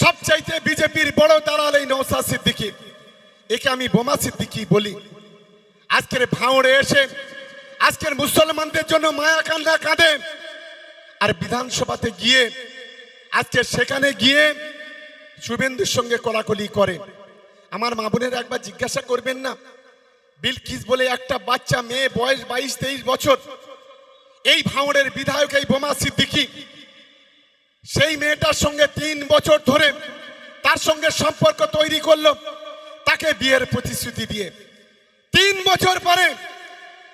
সবচাইতে বিজেপির বড় দালাল এই নৌসা সিদ্দিকি। একে আমি বোমা সিদ্দিকি বলি। আজকের ভাঁড়ে এসে, আজকের মুসলমানদের জন্য মায়া কান্দা কাঁদে। আর বিধানসভাতে গিয়ে, আজকে সেখানে গিয়ে শুভেন্দুর সঙ্গে কলাকলি করে। আমার মা বোনের একবার জিজ্ঞাসা করবেন না বিলকিস বলে একটা বাচ্চা মেয়ে বয়স বাইশ তেইশ বছর। এই ভাঁড়ের বিধায়ক এই বোমা সিদ্দিকি সেই মেয়েটার সঙ্গে তিন বছর ধরে তার সঙ্গে সম্পর্ক তৈরি করল, তাকে বিয়ের প্রতিশ্রুতি দিয়ে। তিন বছর পরে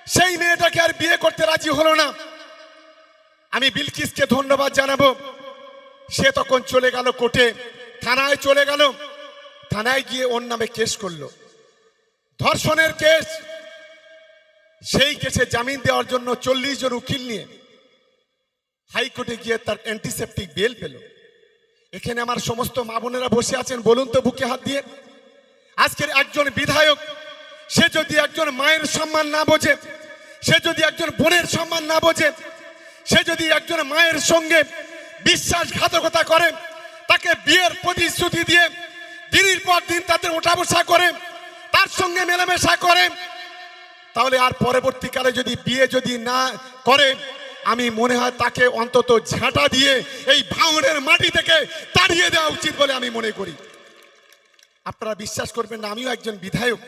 সেই মেয়েটাকে আর বিয়ে করতে রাজি হলো না। আমি বিলকিসকে ধন্যবাদ জানাব। সে তখন চলে গেল কোর্টে, থানায় চলে গেল। থানায় গিয়ে ওর নামে কেস করল। ধর্ষণের কেস, সেই কেসে জামিন দেওয়ার জন্য চল্লিশ জন উকিল নিয়ে হাইকোর্টে গিয়ে তার অ্যান্টিসেপটিক বেল পেল। এখানে আমার সমস্ত মা বোনেরা বসে আছেন, বলুন তো বুকে হাত দিয়ে। আজকের একজন বিধায়ক, সে যদি একজন মায়ের সম্মান না বোঝে, সে যদি একজন বোনের সম্মান না বোঝে, সে যদি একজন মায়ের সঙ্গে বিশ্বাসঘাতকতা করে, তাকে বিয়ের প্রতিশ্রুতি দিয়ে দিনের পর দিন তাদের ওঠা বসা করে, তার সঙ্গে মেলামেশা করে, তাহলে আর পরবর্তীকালে যদি বিয়ে যদি না করে আমি মনে হয় তাকে অন্তত ঝাঁটা দিয়ে এই ভাঙনের মাটি থেকে তাড়িয়ে দেওয়া উচিত বলে আমি মনে করি। আপনারা বিশ্বাস করবেন না, আমিও একজন বিধায়ক।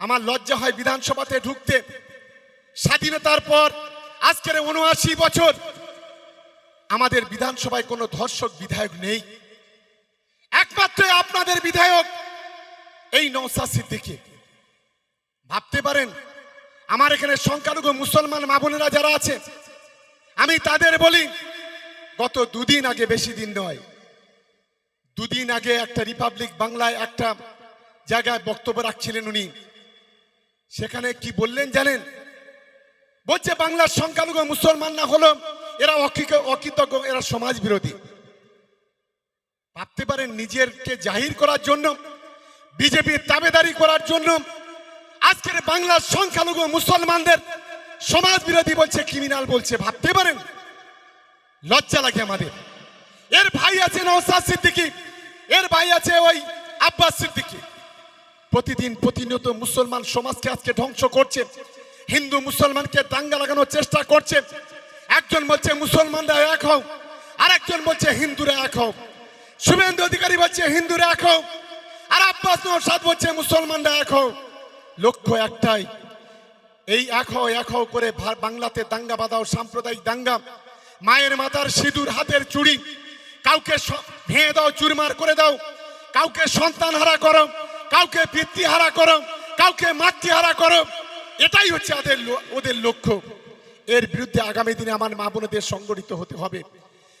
আমার লজ্জা হয় বিধানসভাতে ঢুকতে। স্বাধীনতার পর আজকের উনআশি বছর আমাদের বিধানসভায় কোনো ধর্ষক বিধায়ক নেই। একমাত্র আপনাদের বিধায়ক এই নৌসা সিদ্দিকী। ভাবতে পারেন, আমার এখানে সংখ্যালঘু মুসলমান মা বোনেরা যারা আছে আমি তাদের বলি, গত দুদিন আগে বেশি দিন নয়, দুদিন আগে একটা রিপাবলিক বাংলায় একটা জায়গায় বক্তব্য রাখছিলেন উনি। সেখানে কি বললেন জানেন? বলছে, বাংলার সংখ্যালঘু মুসলমান না হলো এরা অকৃত- অকৃতজ্ঞ, এরা সমাজ বিরোধী। ভাবতে পারেন নিজেরকে জাহির করার জন্য, বিজেপির তাবেদারি করার জন্য, আজকের বাংলার সংখ্যালঘু মুসলমানদের সমাজ বিরোধী বলছে ক্রিমিনাল বলছে, ভাবতে পারেন? লজ্জা লাগে আমাদের। এর ভাই আছে নওসাদ সিদ্দিকি। এর ভাই আছে ওই আব্বাস সিদ্দিকি। প্রতিদিন প্রতিনিয়ত মুসলমান সমাজকে আজকে ধ্বংস করছে। হিন্দু মুসলমানকে দাঙ্গা লাগানোর চেষ্টা করছে। একজন বলছে, মুসলমানরা এক হও। আর একজন বলছে, হিন্দুরা এক হও। শুভেন্দু অধিকারী বলছে, হিন্দুরা এক হও। আর আব্বাস নৌসাদ বলছে, মুসলমানরা এক হও। লক্ষ্য একটাই এই এক হও এক হও করে বাংলাতে দাঙ্গা বাঁধাও সাম্প্রদায়িক দাঙ্গা। মায়ের মাথার সিঁদুর হাতের চুড়ি। কাউকে ভেঙে দাও, চুরমার করে দাও। কাউকে সন্তান হারা করো, কাউকে পিতৃ হারা করো, কাউকে মাতৃহারা করো। এটাই হচ্ছে ওদের ওদের লক্ষ্য। এর বিরুদ্ধে আগামী দিনে আমার মা বোনদের সংগঠিত হতে হবে।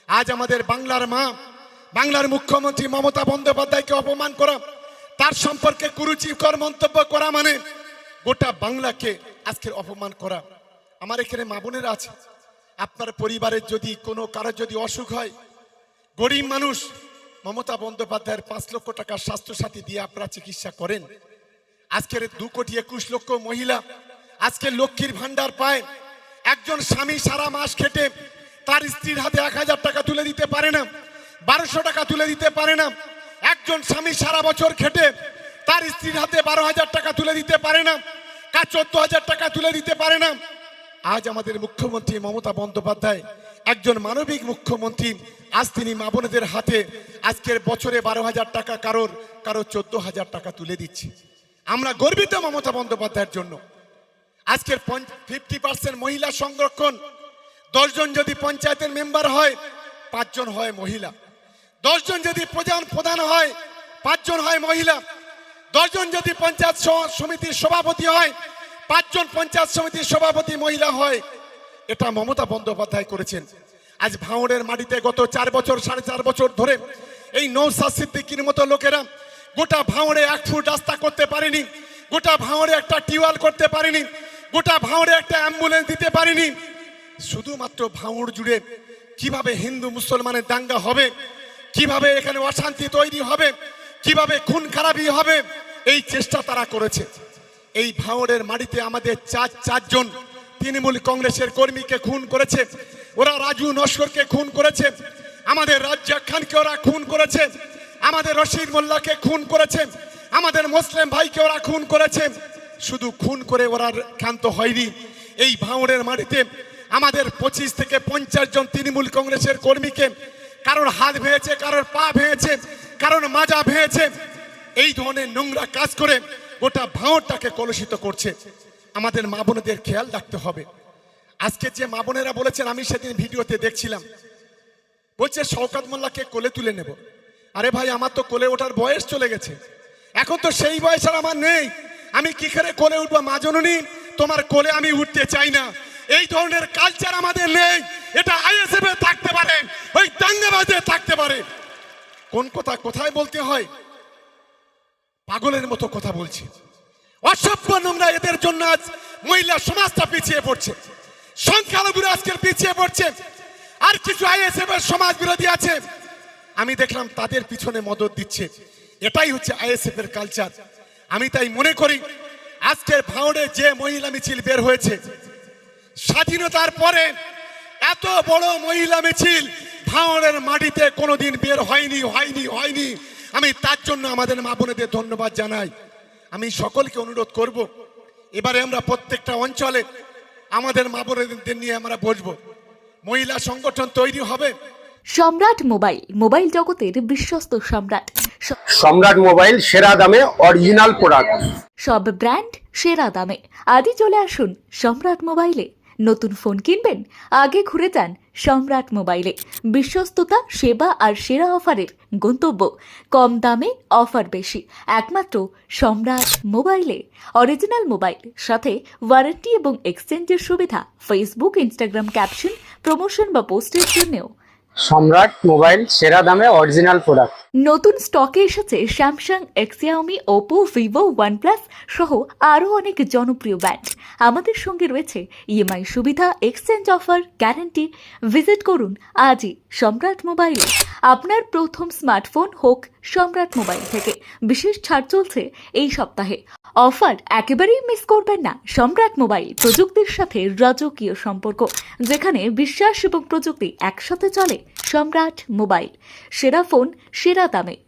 আজ আমাদের বাংলার মা, বাংলার মুখ্যমন্ত্রী মমতা বন্দ্যোপাধ্যায়কে অপমান করা, তার সম্পর্কে কুরুচিকর মন্তব্য করা মানে গোটা বাংলাকে আজকের অপমান করা। আমার এখানে মা বোনেরা আছে। আপনার পরিবারের যদি কোনো কারও যদি অসুখ হয়, গরিব মানুষ মমতা বন্দ্যোপাধ্যায়ের পাঁচ লক্ষ টাকা স্বাস্থ্যসাথী দিয়ে আপনারা চিকিৎসা করেন। আজকের দু কোটি একুশ লক্ষ মহিলা আজকে লক্ষ্মীর ভান্ডার পায়। একজন স্বামী সারা মাস খেটে তার স্ত্রীর হাতে এক হাজার টাকা তুলে দিতে পারে না, বারোশো টাকা তুলে দিতে পারে না। একজন স্বামী সারা বছর খেটে তার স্ত্রীর হাতে বারো হাজার টাকা তুলে দিতে পারে না। কার চোদ্দ হাজার টাকা তুলে দিতে পারে না। আজ আমাদের মুখ্যমন্ত্রী মমতা বন্দ্যোপাধ্যায়, একজন মানবিক মুখ্যমন্ত্রী, আজ তিনি মা বোনেদের হাতে আজকের বছরে বারো হাজার টাকা কারোর কারও চোদ্দ হাজার টাকা তুলে দিচ্ছে। আমরা গর্বিত মমতা বন্দ্যোপাধ্যায়ের জন্য। আজকের ফিফটি পার্সেন্ট মহিলা সংরক্ষণ, দশজন যদি পঞ্চায়েতের মেম্বার হয়, পাঁচজন হয় মহিলা। দশজন যদি প্রধান প্রধান হয়, পাঁচজন হয় মহিলা। দশজন যদি পঞ্চায়েত সমিতির সভাপতি হয়, পাঁচজন পঞ্চায়েত সমিতির সভাপতি মহিলা হয়, এটা মমতা বন্দ্যোপাধ্যায় করেছেন। আজ ভাঙড়ের মাটিতে গত চার বছর, সাড়ে চার বছর ধরে এই নৌসাদ সিদ্দিকির মতো লোকেরা গোটা ভাঙড়ে এক ফুট রাস্তা করতে পারেনি, গোটা ভাঙড়ে একটা টিউবওয়েল করতে পারেনি, গোটা ভাঙড়ে একটা অ্যাম্বুলেন্স দিতে পারেনি। শুধুমাত্র ভাঙড় জুড়ে কীভাবে হিন্দু মুসলমানের দাঙ্গা হবে, কীভাবে এখানে অশান্তি তৈরি হবে কীভাবে খুন খারাপি হবে, এই চেষ্টা তারা করেছে। এই ভাঙড়ের মাটিতে আমাদের চার, চারজন তৃণমূল কংগ্রেসের কর্মীকে খুন করেছে, ওরা রাজু নস্করকে খুন করেছে, আমাদের রাজ্জাক খানকে ওরা খুন করেছে, আমাদের রশিদ মোল্লাকে খুন করেছে, আমাদের মুসলিম ভাইকে ওরা খুন করেছে। শুধু খুন করে ওরা ক্ষান্ত হয়নি, এই ভাঙড়ের মাটিতে আমাদের পঁচিশ থেকে পঞ্চাশ জন তৃণমূল কংগ্রেসের কর্মীকে কারোর হাত ভেঙেছে, কারোর পা ভেঙেছে কারোর মাজা ভেঙেছে। এই ধরনের নোংরা কাজ করে গোটা ভাঙড়টাকে কলুষিত করছে। আমাদের মা বোনেদের খেয়াল রাখতে হবে। আজকে যে মা বোনেরা বলেছেন, আমি সেদিন ভিডিওতে দেখছিলাম। বলছে, শওকাত মোল্লাকে কোলে তুলে নেব। আরে ভাই, আমার তো কোলে ওঠার বয়স চলে গেছে। এখন তো সেই বয়স আর আমার নেই। আমি কি করে কোলে উঠবো? মা জননী, তোমার কোলে আমি উঠতে চাই না। এই ধরনের কালচার আমাদের নেই। এটা আইএসএফ এ থাকতে পারে, ওই দাঙ্গাবাজে থাকতে পারে। কোন কথা কোথায় বলতে হয়? পাগলের মতো কথা বলছি। অসভ্য নোংরা এদের জন্য আজ মহিলা সমাজটা পিছিয়ে পড়ছে। সংখ্যালঘুরা আজকের পিছিয়ে পড়ছে। আর কিছু আইএসএফ এর সমাজ বিরোধী আছে। আমি দেখলাম তাদের পিছনে মদত দিচ্ছে। এটাই হচ্ছে আইএসএফ এর কালচার আমি তাই মনে করি, আজকের ভাঁড়ে যে মহিলা মিছিল বের হয়েছে, স্বাধীনতার পরে এত বড় মহিলা মিছিল ভাঁড়ের মাটিতে কোনোদিন বের হয়নি হয়নি হয়নি। আমি তার জন্য আমাদের মা বোনেদের ধন্যবাদ জানাই। আমি সকলকে অনুরোধ করব এবারে আমরা প্রত্যেকটা অঞ্চলে আমাদের মা বোনেদের নিয়ে আমরা বসবো। মহিলা সংগঠন তৈরি হবে। সম্রাট মোবাইল মোবাইল জগতের বিশ্বস্ত সম্রাট। সম্রাট মোবাইল সেরা দামে অরিজিনাল প্রোডাক্ট সব ব্র্যান্ড সেরা দামে। আজই চলে আসুন সম্রাট মোবাইলে। নতুন ফোন কিনবেন আগে ঘুরে যান সম্রাট মোবাইলে। বিশ্বস্ততা, সেবা আর সেরা অফারের গন্তব্য। কম দামে অফার বেশি। একমাত্র সম্রাট মোবাইলে। অরিজিনাল মোবাইল, সাথে ওয়ারেন্টি এবং এক্সচেঞ্জের সুবিধা। ফেসবুক ইনস্টাগ্রাম ক্যাপশন প্রমোশন বা পোস্টের জন্যও। সম্রাট মোবাইল সেরা দামে অরিজিনাল প্রোডাক্ট। নতুন স্টকে এসেছে Samsung, Xiaomi, Oppo, Vivo, OnePlus সহ আরও অনেক জনপ্রিয় ব্র্যান্ড। আমাদের সঙ্গে রয়েছে ইএমআই সুবিধা, এক্সচেঞ্জ অফার, গ্যারান্টি। ভিজিট করুন, আজই সম্রাট মোবাইল। আপনার প্রথম স্মার্টফোন হোক সম্রাট মোবাইল থেকে। বিশেষ ছাড় চলছে এই সপ্তাহে। অফার একেবারেই মিস করবেন না। সম্রাট মোবাইল প্রযুক্তির সাথে রাজকীয় সম্পর্ক, যেখানে বিশ্বাস এবং প্রযুক্তি একসাথে চলে সম্রাট মোবাইল। সেরা ফোন, সেরা দামে।